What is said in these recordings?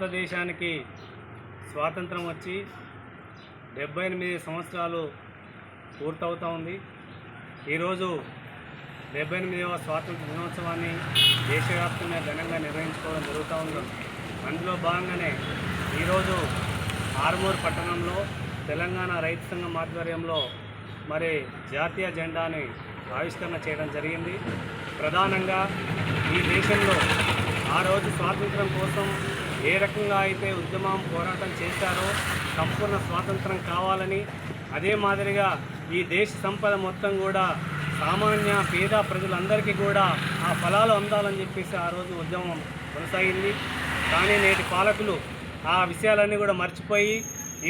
భారతదేశానికి స్వాతంత్రం వచ్చి డెబ్బై ఎనిమిది సంవత్సరాలు పూర్తవుతూ ఉంది. ఈరోజు డెబ్బై ఎనిమిదవ స్వాతంత్ర దినోత్సవాన్ని దేశవ్యాప్తంగా ఘనంగా నిర్వహించుకోవడం జరుగుతూ ఉంది. అందులో భాగంగానే ఈరోజు ఆర్మూర్ పట్టణంలో తెలంగాణ రైతు సంఘం ఆధ్వర్యంలో మరి జాతీయ జెండాని ఆవిష్కరణ చేయడం జరిగింది. ప్రధానంగా ఈ దేశంలో ఆ రోజు స్వాతంత్రం కోసం ఏ రకంగా అయితే ఉద్యమం పోరాటం చేశారో సంపూర్ణ స్వాతంత్రం కావాలని అదే మాదిరిగా ఈ దేశ సంపద మొత్తం కూడా సామాన్య పేద ప్రజలందరికీ కూడా ఆ ఫలాలు అందాలని చెప్పేసి ఆ రోజు ఉద్యమం కొనసాగింది. కానీ నేటి పాలకులు ఆ విషయాలన్నీ కూడా మర్చిపోయి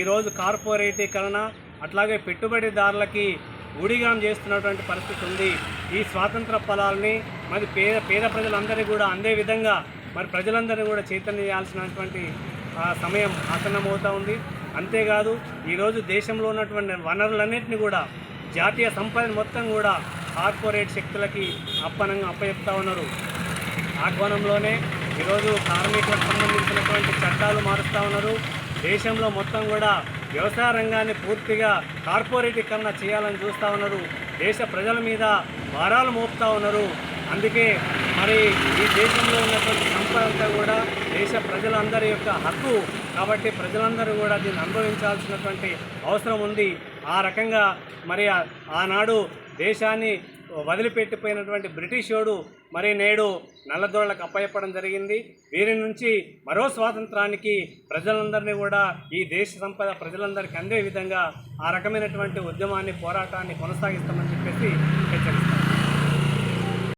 ఈరోజు కార్పొరేటీకరణ అట్లాగే పెట్టుబడిదారులకి ఊడిగాం చేస్తున్నటువంటి పరిస్థితి ఉంది. ఈ స్వాతంత్ర ఫలాల్ని మరి పేద పేద ప్రజలందరికీ కూడా అందే విధంగా మరి ప్రజలందరినీ కూడా చైతన్యం చేయాల్సినటువంటి ఆ, సమయం ఆసన్నమవుతూ ఉంది. అంతేకాదు ఈరోజు దేశంలో ఉన్నటువంటి వనరులన్నింటినీ కూడా జాతీయ సంపదని మొత్తం కూడా కార్పొరేట్ శక్తులకి అప్పనంగా అప్పచెప్తా ఉన్నారు. ఆహ్వానంలోనే ఈరోజు కార్మికులకు సంబంధించినటువంటి చట్టాలు మారుస్తూ ఉన్నారు. దేశంలో మొత్తం కూడా వ్యవసాయ రంగాన్ని పూర్తిగా కార్పొరేటీకరణ చేయాలని చూస్తూ ఉన్నారు. దేశ ప్రజల మీద భారాలు మోపుతా ఉన్నారు. అందుకే మరి ఈ దేశంలో ఉన్నటువంటి సంపద అంతా కూడా దేశ ప్రజలందరి యొక్క హక్కు కాబట్టి ప్రజలందరూ కూడా దీన్ని అనుభవించాల్సినటువంటి అవసరం ఉంది. ఆ రకంగా మరి ఆనాడు దేశాన్ని వదిలిపెట్టిపోయినటువంటి బ్రిటిషోడు మరి నేడు నల్లదొరలకు అప్పయపడం జరిగింది. వీరి నుంచి మరో స్వాతంత్రానికి ప్రజలందరినీ కూడా ఈ దేశ సంపద ప్రజలందరికీ అందే విధంగా ఆ రకమైనటువంటి ఉద్యమాన్ని పోరాటాన్ని కొనసాగిస్తామని చెప్పేసి హెచ్చరిస్తాను.